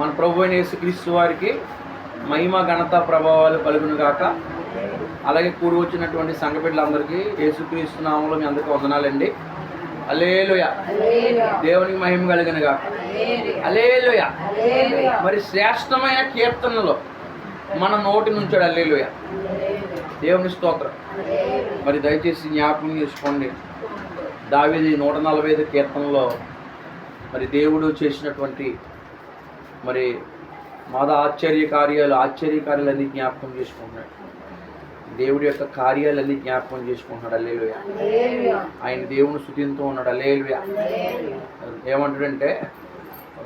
మన ప్రభు అయిన యేసుక్రీస్తు వారికి మహిమ ఘనత ప్రభావాలు కలుగును గాక. అలాగే కూడి వచ్చినటువంటి సంఘ బిడ్డలందరికీ యేసుక్రీస్తు నామంలో మీ అందరికీ వందనాలండి. అలేలుయ దేవునికి మహిమ కలిగిన గాక. అలేలుయ మరి శ్రేష్టమైన కీర్తనలో మన నోటి నుంచాడు అల్లేలుయ దేవుని స్తోత్రం. మరి దయచేసి జ్ఞాపకం చేసుకోండి. దావిది నూట నలభై ఐదు కీర్తనలో మరి దేవుడు చేసినటువంటి మరి మాద ఆశ్చర్య కార్యాలు ఆశ్చర్య కార్యాలన్నీ జ్ఞాపకం చేసుకుంటున్నాడు. దేవుడి యొక్క కార్యాలన్నీ జ్ఞాపకం చేసుకుంటున్నాడు. అల్లేలుయ ఆయన దేవుని స్థుతింతో ఉన్నాడు. అల్లేలుయ ఏమంటాడంటే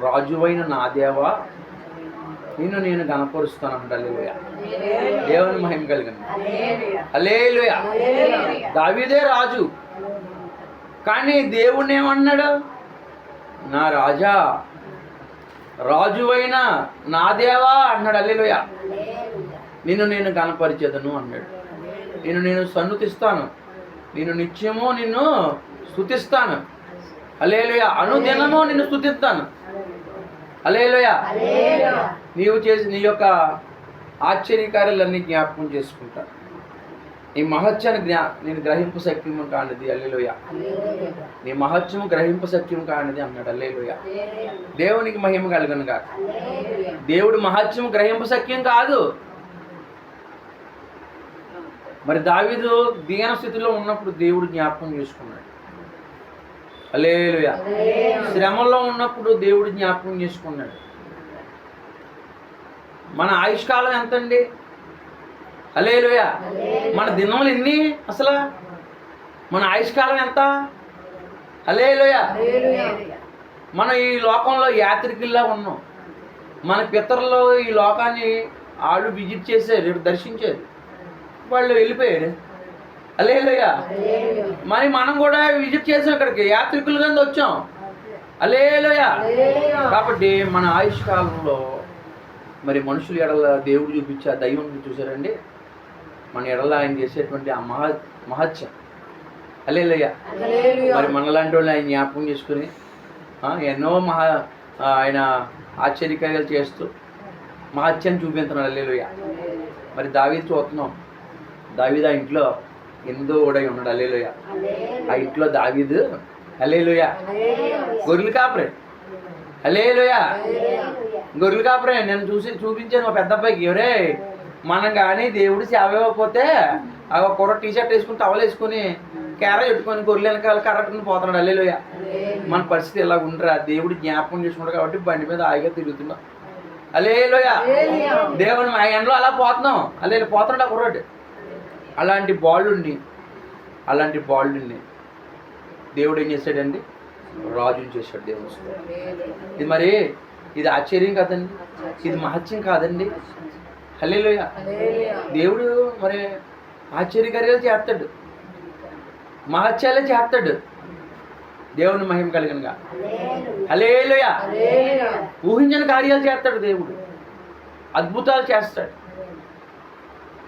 రాజువైన నా దేవా నిన్ను నేను గణపరుస్తాను అంటాడు. అల్లేలుయ దేవుని మహిమ కలిగింది. అల్లేలుయ దావీదే రాజు. కానీ దేవుణ్ణి ఏమన్నాడు నా రాజా రాజువైన నా దేవా అన్నాడు అల్లెలుయ నిన్ను నేను గణపరిచేదను అన్నాడు. నిన్ను నేను సన్నుతిస్తాను. నేను నిత్యము నిన్ను స్థుతిస్తాను అలేలుయ అనుదినము నిన్ను స్థుతిస్తాను అలేలుయ నీవు చేసి నీ యొక్క ఆశ్చర్యకార్యాలన్నీ జ్ఞాపకం చేసుకుంటాను నీ మహత్యాన్ని జ్ఞా నేను గ్రహింపు శక్యము కానిది అల్లెలుయ నీ మహత్యము గ్రహింపు సత్యం కానిది అన్నాడు అల్లేలుయ దేవునికి మహిమ కలుగును కాక దేవుడు మహత్యము గ్రహింపు సత్యం కాదు. మరి దావీదు దీన స్థితిలో ఉన్నప్పుడు దేవుడు జ్ఞాపకం చేసుకున్నాడు. అలేలుయ శ్రమలో ఉన్నప్పుడు దేవుడు జ్ఞాపకం చేసుకున్నాడు. మన ఆయుష్కాలం ఎంతండి? అలేలుయ మన దినములు ఎన్ని అసలు? మన ఆయుష్కాలం ఎంత? అలేలుయ మనం ఈ లోకంలో యాత్రికుల్లా ఉన్నాం. మన పితరులు ఈ లోకాన్ని వాళ్ళు విజిట్ చేశారు దర్శించారు వాళ్ళు వెళ్ళిపోయారు అలేలుయ మరి మనం కూడా విజిట్ చేసాం ఇక్కడికి యాత్రికులు కింద వచ్చాం. అలేలుయ కాబట్టి మన ఆయుష్ కాలంలో మరి మనుషులు ఎడల దేవుడు చూపించే దైవం చూసారండి మన ఎడల ఆయన చేసేటువంటి ఆ మహా మహత్యం. అలేలయ్య మరి మనలాంటి వాళ్ళు ఆయన జ్ఞాపకం చేసుకుని ఎన్నో మహా ఆయన ఆశ్చర్యకార్యాలు చేస్తూ మహత్యాన్ని చూపించున్నాడు అల్లేలుయ మరి దావీదు చూస్తున్నాం దావీదు ఆ ఇంట్లో ఎందో ఉడై ఉన్నాడు. అల్లేలుయ ఆ ఇంట్లో దావీదు. అల్లేలుయ గొర్రెలు కాపరే. అల్లేలుయ గొర్రెలు కాపరే. నేను చూసి చూపించాను మా పెద్ద అబ్బాయికి ఎవరే? మనం కానీ దేవుడు సేవ ఇవ్వకపోతే ఆ కుర్ర టీ షర్ట్ వేసుకుని టవల్ వేసుకుని కేర పెట్టుకొని గొర్రెలు వెనకాల కరెక్ట్ని పోతున్నాడు. అల్లేలుయ మన పరిస్థితి ఇలా ఉండరా? దేవుడు జ్ఞాపకం చేసుకున్నాడు కాబట్టి బండి మీద హాయిగా తిరుగుతున్నాం. అలేలోయ దేవుని మా ఎండలో అలా పోతున్నాం. అలే పోతున్నాడు ఆ కుర్రాడు? అలాంటి బాలుండి అలాంటి బాలుడిని దేవుడు ఏం చేశాడండి రాజుని చేశాడు దేవుడు ఇది మరి ఇది ఆశ్చర్యం కాదండి? ఇది మహత్యం కాదండి? హలేలోయ దేవుడు మరి ఆశ్చర్యకార్యాలు చేస్తాడు. మహత్యాలే చేస్తాడు. దేవుని మహిమ కలిగినగా. హలేలోయ ఊహించని కార్యాలు చేస్తాడు దేవుడు. అద్భుతాలు చేస్తాడు.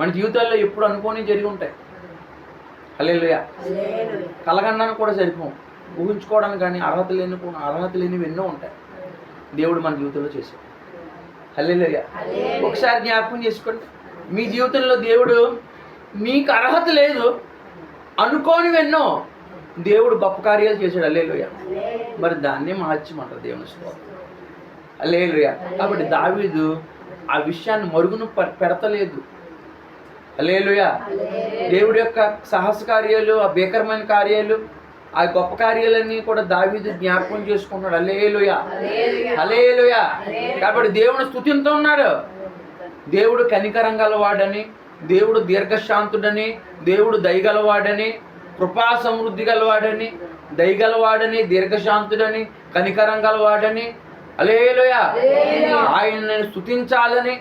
మన జీవితాల్లో ఎప్పుడు అనుకోని జరిగి ఉంటాయి. హలేలుయ కలగండానికి కూడా సరిపోం ఊహించుకోవడానికి కానీ అర్హత లేని అర్హత లేనివి ఎన్నో ఉంటాయి. దేవుడు మన జీవితంలో చేశాడు. హలేలుయ ఒకసారి జ్ఞాపకం చేసుకోండి. మీ జీవితంలో దేవుడు మీకు అర్హత లేదు. అనుకోనివెన్నో దేవుడు గొప్ప కార్యాలు చేశాడు. అల్లేలుయ మరి దాన్నే మహత్యం అంటారు దేవుని స్తోత్రం. అల్లేలుయ కాబట్టి దావీదు ఆ విషయాన్ని మరుగును ప- పెడతలేదు. అల్లేలుయ దేవుడి యొక్క సాహస కార్యాలు ఆ భీకరమైన కార్యాలు ఆ గొప్ప కార్యాలన్నీ కూడా దావీదు జ్ఞాపకం చేసుకున్నాడు. అల్లేలుయ అల్లేలుయ కాబట్టి దేవుని స్థుతింతో ఉన్నాడు. దేవుడు కనికరం గలవాడని దేవుడు దీర్ఘశాంతుడని దేవుడు దయగలవాడని కృపా సమృద్ధి గలవాడని దయగలవాడని దీర్ఘశాంతుడని కనికరం గలవాడని. అలేలుయ ఆయనని స్థుతించాలని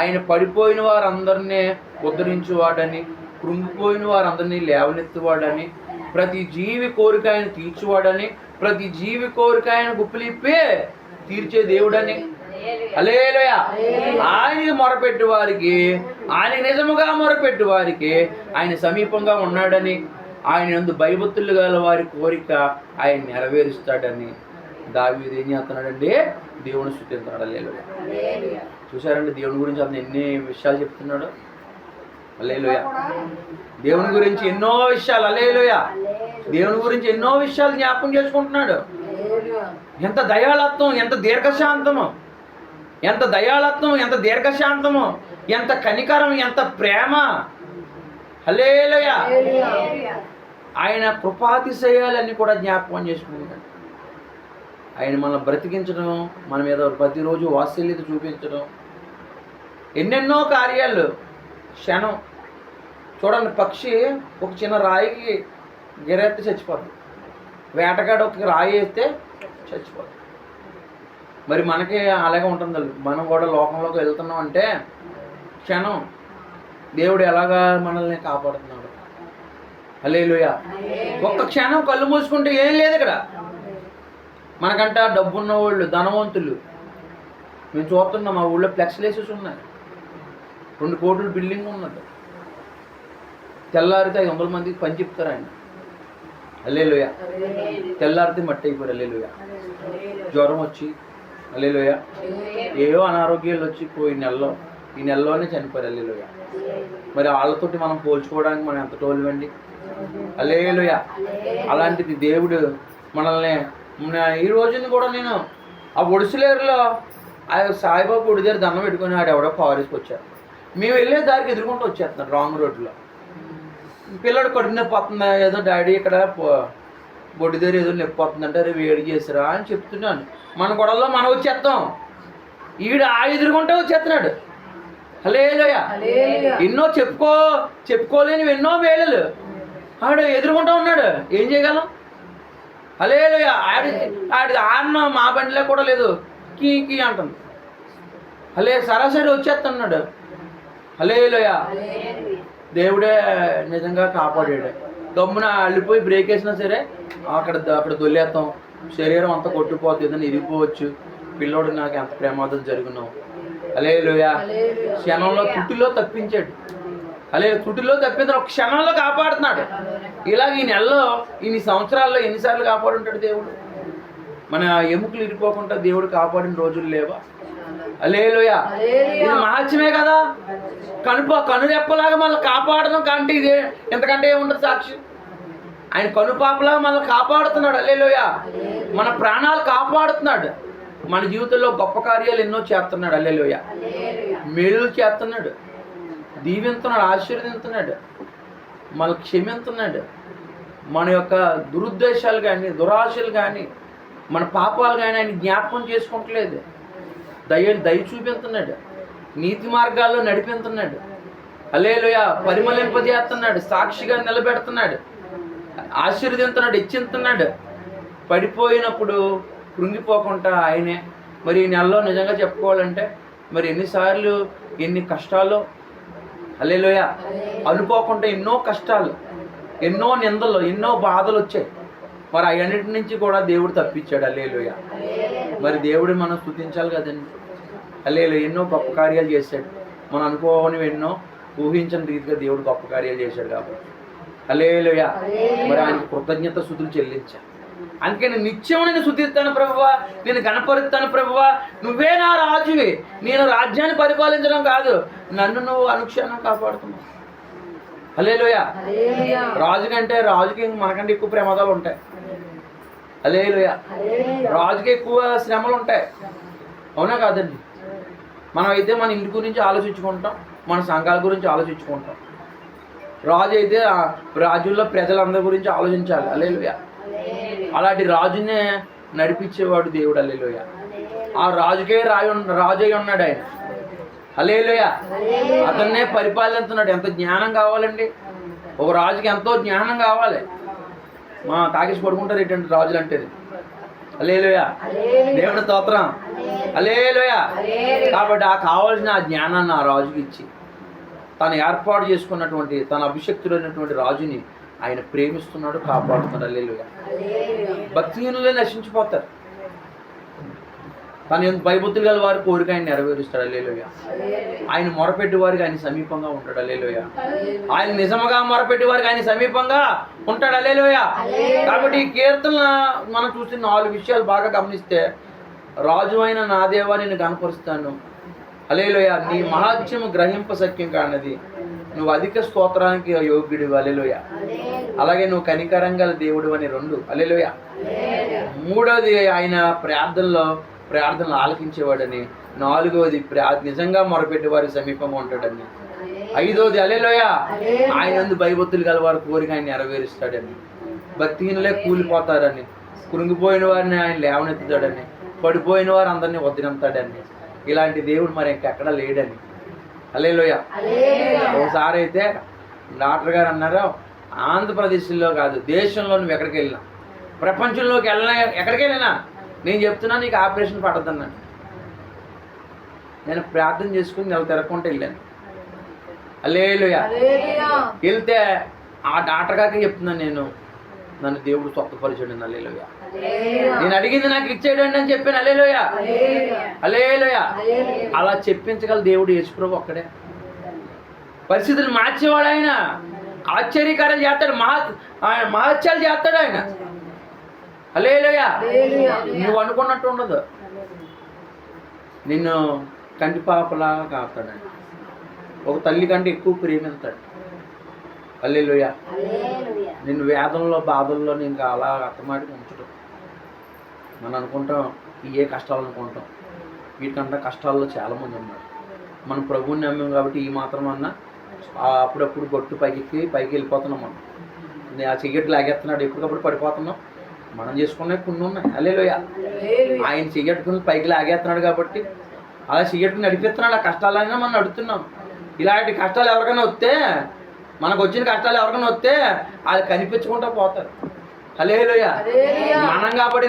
ఆయన పడిపోయిన వారందరినీ ఉద్ధరించువాడని కృంగిపోయిన వారందరినీ లేవనెత్తువాడని ప్రతి జీవి కోరిక ఆయన తీర్చువాడని ప్రతి జీవి కోరిక ఆయన గుప్పిలిప్పి తీర్చే దేవుడని. అలేలుయ ఆయనకి మొరపెట్టు వారికి ఆయన నిజముగా మొరపెట్టు వారికి ఆయన సమీపంగా ఉన్నాడని ఆయన నందు భయభక్తులు గల వారి కోరిక ఆయన నెరవేరుస్తాడని దావీదు ఏం చేస్తున్నాడండి దేవుని స్థుతిస్తున్నాడు అల్లేలుయ చూసారండి దేవుని గురించి అతను ఎన్ని విషయాలు చెప్తున్నాడు? అల్లేలోయ. దేవుని గురించి ఎన్నో విషయాలు అల్లేలోయ. దేవుని గురించి ఎన్నో విషయాలు జ్ఞాపకం చేసుకుంటున్నాడు. ఎంత దయాళత్వం ఎంత దీర్ఘశాంతము. ఎంత దయాళత్వం ఎంత దీర్ఘశాంతము. ఎంత కనికరం ఎంత ప్రేమ. హలేలుయ ఆయన కృపాతిశయాలన్నీ కూడా జ్ఞాపకం చేసుకుంటాడు ఆయన మనం బ్రతికించడం మన మీద ప్రతిరోజు వాత్సల్యత చూపించడం. ఎన్నెన్నో కార్యాలు క్షణం చూడండి పక్షి ఒక చిన్న రాయికి గిరెత్తి చచ్చిపోతుంది వేటగాడు ఒక రాయి వేస్తే చచ్చిపోతుంది మరి మనకి అలాగే ఉంటుంది మనం కూడా లోకంలోకి వెళ్తున్నాం అంటే క్షణం దేవుడు ఎలాగా మనల్ని కాపాడుతున్నాడు? హలేలుయ ఒక్క క్షణం కళ్ళు మూసుకుంటే ఏం లేదు ఇక్కడ. మనకంట డబ్బున్న వాళ్ళు ధనవంతులు. మేము చూస్తున్నాం మా ఊళ్ళో ఫ్లెక్స్లేసెస్ ఉన్నాయి. రెండు కోట్ల బిల్డింగ్ ఉన్నది. తెల్లారితే ఐదు వందల మందికి పని చెప్తారు ఆయన. అల్లేలోయ తెల్లారితే మట్టి అయిపోయారు అల్లేలోయ జ్వరం వచ్చి అల్లేలోయ ఏవో అనారోగ్యాలు వచ్చి పోయి నెలలో ఈ నెలలోనే చనిపోయారు అల్లేలోయ మరి వాళ్ళతోటి మనం పోల్చుకోవడానికి మనం ఎంత టోలివండి? అల్లేలోయ అలాంటిది దేవుడు మనల్ని ఈ రోజుని కూడా నేను ఆ ఒడిసిలేరులో ఆ సాయిబాబు గుడి దగ్గర దండం పెట్టుకుని ఆడెవడో ఎవడో కారేసుకొచ్చారు మేము వెళ్ళే దారికి ఎదుర్కొంటూ వచ్చేస్తున్నాం రాంగ్ రోడ్లో. పిల్లడు కడుపు నొప్పి వస్తుందా? ఏదో డాడీ ఇక్కడ బొడ్డు దగ్గర ఏదో నొప్పి వస్తుందంటే అరే వేడి చేసిరా అని చెప్తున్నాను. మన గొడవలో మనం వచ్చేస్తాం. ఈడు ఆ ఎదుర్కొంటే వచ్చేస్తున్నాడు. హలేలోయ ఎన్నో చెప్పుకో చెప్పుకోలేనివి ఎన్నో వేళలు. ఆడు ఎదుర్కొంటూ ఉన్నాడు. ఏం చేయగలం? హలేలోయ ఆడి ఆడి ఆన్న మా బండిలో కూడా లేదు. కీ కీ అంటుంది. హలే సరాసరి వచ్చేస్తున్నాడు. హలేలోయ దేవుడే నిజంగా కాపాడాడు. గమ్మున అల్లిపోయి బ్రేక్ వేసినా సరే అక్కడ అక్కడ దొల్లేస్తాం శరీరం అంతా కొట్టుకుపోతుంది ఏదైనా ఇరిగిపోవచ్చు. పిల్లోడు నాకు ఎంత ప్రమాదం జరుగున్నావు అలే క్షణంలో తుటిలో తప్పించాడు. అలే తుటిలో తప్పించిన ఒక క్షణంలో కాపాడుతున్నాడు. ఇలాగ ఈ నెలలో ఇన్ని సంవత్సరాల్లో ఎన్నిసార్లు కాపాడుంటాడు దేవుడు? మన ఎముకలు ఇరిపోకుండా దేవుడు కాపాడిన రోజులు లేవా? అలేలోయ ఇది మహత్యమే కదా? కనుప కనురెప్పలాగా మనల్ని కాపాడడం కంటే ఇదే. ఎంతకంటే ఏముండదు సాక్షి? ఆయన కనుపాపలాగా మనల్ని కాపాడుతున్నాడు. అల్లేలోయ. మన ప్రాణాలు కాపాడుతున్నాడు. మన జీవితంలో గొప్ప కార్యాలు ఎన్నో చేస్తున్నాడు. అల్లేలోయ. మేలు చేస్తున్నాడు. దీవిస్తున్నాడు ఆశీర్వదిస్తున్నాడు మన క్షమిస్తున్నాడు మన యొక్క దురుద్దేశాలు కానీ దురాశలు కానీ మన పాపాలు కానీ ఆయన జ్ఞాపకం చేసుకుంటలేదు. దయ దయ చూపిస్తున్నాడు నీతి మార్గాల్లో నడిపిస్తున్నాడు అలేలుయ పరిమళింపజేస్తున్నాడు. సాక్షిగా నిలబెడుతున్నాడు. ఆశీర్వదింతున్నాడు ఇచ్చింతున్నాడు. పడిపోయినప్పుడు కృంగిపోకుండా ఆయనే. మరి ఈ నెలలో నిజంగా చెప్పుకోవాలంటే మరి ఎన్నిసార్లు ఎన్ని కష్టాలు అలేలోయ అనుకోకుండా ఎన్నో కష్టాలు ఎన్నో నిందలు ఎన్నో బాధలు వచ్చాయి. మరి అవన్నిటి నుంచి కూడా దేవుడు తప్పించాడు. అల్లేలోయ మరి దేవుడు మనం స్థుతించాలి కదండి. అల్లేలో ఎన్నో గొప్ప కార్యాలు చేశాడు. మనం అనుకోనివి ఎన్నో ఊహించని రీతిగా దేవుడు గొప్ప కార్యాలు చేశాడు కాబట్టి. అల్లేలోయ మరి ఆయనకు కృతజ్ఞత స్థుతులు చెల్లించా అందుకే నేను నిత్యం నేను శుద్ధిస్తాను ప్రభువా. నేను గణపరుస్తాను ప్రభువా. నువ్వే నా రాజువి. నేను రాజ్యాన్ని పరిపాలించడం కాదు. నన్ను నువ్వు అనుక్షణం కాపాడుతున్నావు. అలేలోయ రాజు కంటే రాజుకి మనకంటే ఎక్కువ ప్రమాదాలు ఉంటాయి. అలేలోయ రాజుకి ఎక్కువ శ్రమలు ఉంటాయి. అవునా కాదండి? మనం అయితే మన ఇంటి గురించి ఆలోచించుకుంటాం మన సంఘాల గురించి ఆలోచించుకుంటాం. రాజు అయితే రాజుల్లో ప్రజలందరి గురించి ఆలోచించాలి. అలేలుయ అలాంటి రాజునే నడిపించేవాడు దేవుడు అల్లేలోయ ఆ రాజుకే రాయి ఉన్న- రాజు అయి ఉన్నాడు ఆయన. అలేలోయ అతన్నే పరిపాలిస్తున్నాడు ఎంత జ్ఞానం కావాలండి? ఒక రాజుకి ఎంతో జ్ఞానం కావాలి. మా తాగేసి పడుకుంటారు ఏంటంటే రాజులు అంటే అలేలోయ దేవుడి స్తోత్రం. అలేలోయ కాబట్టి ఆ కావాల్సిన ఆ జ్ఞానాన్ని ఆ రాజుకి ఇచ్చి తను ఏర్పాటు చేసుకున్నటువంటి తన అభిషక్తుడైనటువంటి రాజుని ఆయన ప్రేమిస్తున్నాడు కాపాడుతున్నాడు. అల్లేలుగా భక్తిహీనులే నశించిపోతారు. తను ఎంత భయబుద్ధులు గల వారి కోరిక ఆయన నెరవేరుస్తాడు అల్లేలోయ ఆయన మొరపెట్టి వారికి ఆయన సమీపంగా ఉంటాడు అల్లేలోయ ఆయన నిజముగా మొరపెట్టి వారికి ఆయన సమీపంగా ఉంటాడు అల్లేలోయ కాబట్టి ఈ కీర్తన మనం చూసిన నాలుగు విషయాలు బాగా గమనిస్తే రాజు అయిన నా దేవా నేను కనపరుస్తాను. అలేలోయ నీ మహాత్యము గ్రహింప సఖ్యం కానది. నువ్వు అధిక స్తోత్రానికి యోగ్యుడు అలెలోయ అలాగే నువ్వు కనికరంగల దేవుడు అని రెండు అలెలోయ మూడవది ఆయన ప్రార్థనలో ప్రార్థనలు ఆలకించేవాడని నాలుగవది ప్రా నిజంగా మొరపెట్టి వారి సమీపంగా ఉంటాడని. ఐదవది అలెలోయ ఆయన అందు భయభక్తులు గల వారి కోరిక ఆయన నెరవేరుస్తాడని. భక్తిహీనులే కూలిపోతారని. కురింగిపోయిన వారిని ఆయన లేవనెత్తుతాడని. పడిపోయిన వారు అందరినీ వదిలింతాడని ఇలాంటి దేవుడు మరి ఇంకెక్కడ లేడని. అలేలోయ ఒకసారి అయితే డాక్టర్ గారు అన్నారు ఆంధ్రప్రదేశ్లో కాదు దేశంలో నువ్వు ఎక్కడికి వెళ్ళినా ప్రపంచంలోకి వెళ్ళినా ఎక్కడికి వెళ్ళినా నేను చెప్తున్నా నీకు ఆపరేషన్ పడదన్నాను నేను ప్రార్థన చేసుకుని నెల తిరగకుండా వెళ్ళాను. అలేలుయ వెళ్తే ఆ డాక్టర్ గారికి చెప్తున్నాను నేను నన్ను దేవుడు స్వస్థపరిచాడు అలేలుయ నేను అడిగింది నాకు ఇచ్చేయండి అని చెప్పాను అలేలోయ అలేలోయ అలా చెప్పించగల దేవుడు యేసుప్రభు ఒక్కడే. పరిస్థితులు మార్చేవాడు ఆయన. ఆశ్చర్యకార్యాలు చేస్తాడు మహా మహత్యాలు చేస్తాడు ఆయన. అలేలోయ నువ్వు అనుకున్నట్టు ఉండదు. నిన్ను కంటి పాపలాగా కాస్తాడు ఆయన ఒక తల్లి కంటే ఎక్కువ ప్రేమిస్తాడు అల్లేలోయ నిన్ను వేదనలో బాధల్లో నేను అలా అత్తమాటికి ఉంచడం. మనం అనుకుంటాం ఏ కష్టాలు అనుకుంటాం. వీటికంటే కష్టాల్లో చాలామంది ఉన్నారు. మనం ప్రభువుని నమ్మాం కాబట్టి ఈ మాత్రం అన్నా అప్పుడప్పుడు గొట్టు పైకి పైకి వెళ్ళిపోతున్నాం మనం. ఆ సిగరెట్ లాగేస్తున్నాడు ఎప్పటికప్పుడు పడిపోతున్నాం. మనం చేసుకునే కొన్ని ఉన్నాయి అల్లేలోయ ఆయన సిగరెట్టుకుని పైకి లాగేస్తున్నాడు కాబట్టి అలా సిగరెట్ని నడిపిస్తున్నాడు. ఆ కష్టాలైనా మనం నడుస్తున్నాం ఇలాంటి కష్టాలు ఎవరికైనా వస్తే మనకు వచ్చిన కష్టాలు ఎవరికైనా వస్తే అది కనిపించుకుంటూ పోతారు. హలేలోయ మనం కాబట్టి